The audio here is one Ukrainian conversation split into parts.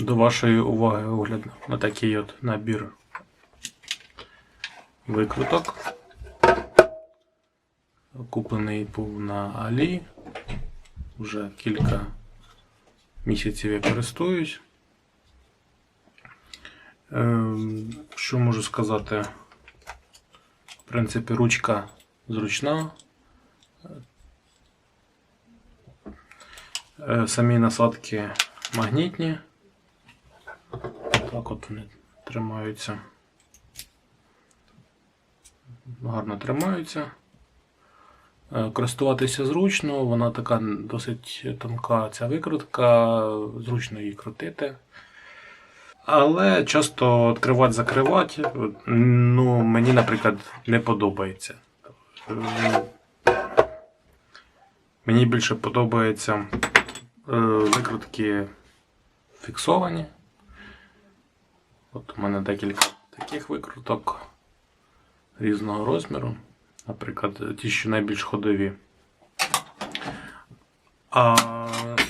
До вашої уваги огляд на такий от набір викруток. Куплений був на Алі. Вже кілька місяців я користуюсь. Ем, Що можу сказати? В принципі, ручка зручна. Е, Самі насадки магнітні. Так от вони тримаються. Гарно тримаються. Е, Користуватися зручно, вона така досить тонка ця викрутка, зручно її крутити. Але часто відкривати-закривати, ну, мені, наприклад, не подобається. Мені більше подобаються е, викрутки фіксовані. От у мене декілька таких викруток різного розміру. Наприклад, ті, що найбільш ходові. А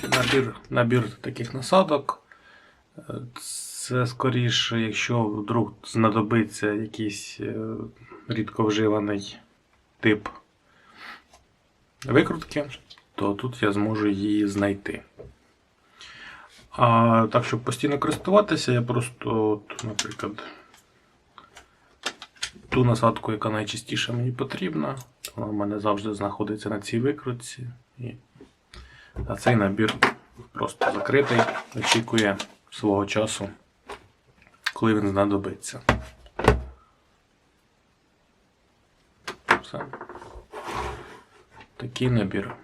набір, набір таких насадок. е, Це скоріше, якщо вдруг знадобиться якийсь е, рідко вживаний тип викрутки, то тут я зможу її знайти. А так, щоб постійно користуватися, я просто, от, наприклад, ту насадку, яка найчастіше мені потрібна, вона в мене завжди знаходиться на цій викрутці. І... А цей набір просто закритий, очікує свого часу, коли він знадобиться. Все. Такий набір.